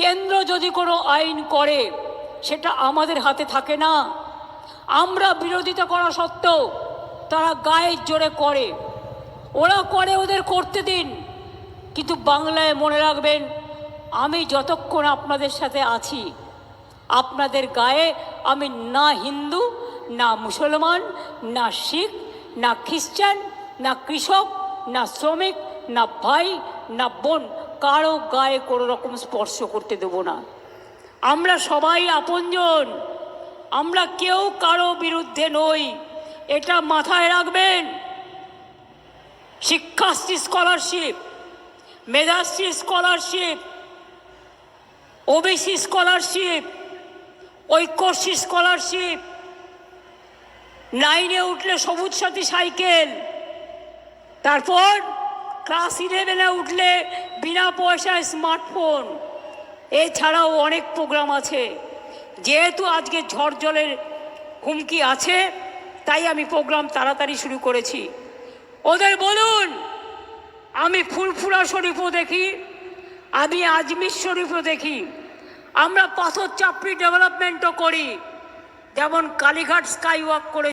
কেন্দ্র যদি কোনো আইন করে, সেটা আমাদের হাতে থাকে না। আমরা বিরোধিতা করা সত্ত্বেও তারা গায়ের জোরে করে। ওরা করে ওদের করতে দিন। কিন্তু বাংলায় মনে রাখবেন, আমি যতক্ষণ আপনাদের সাথে আছি, আপনাদের গায়ে আমি না হিন্দু, না মুসলমান, না শিখ, না খ্রিস্টান, না কৃষক, না শ্রমিক, না ভাই, না বোন কারও গায়ে কোনো রকম স্পর্শ করতে দেব না। আমরা সবাই আপনজন। আমরা কেউ কারও বিরুদ্ধে নই। এটা মাথায় রাখবেন। Sikshashree scholarship, Medhashree scholarship, OBC scholarship, Aikyashree scholarship, নাইনে উঠলে সবুজ সাথী সাইকেল, তারপর ক্লাস ইলেভেনে উঠলে বিনা পয়সায় স্মার্টফোন, এছাড়াও অনেক প্রোগ্রাম আছে। যেহেতু আজকে ঝড় জলের হুমকি আছে, তাই আমি প্রোগ্রাম তাড়াতাড়ি শুরু করেছি। ওদের বলুন, আমি ফুলফুরা শরীফও দেখি, আমি আজমির শরীফও দেখি। আমরা পাথর চাপড়ি ডেভেলপমেন্টও করি, যেমন কালীঘাট স্কাই ওয়াক করে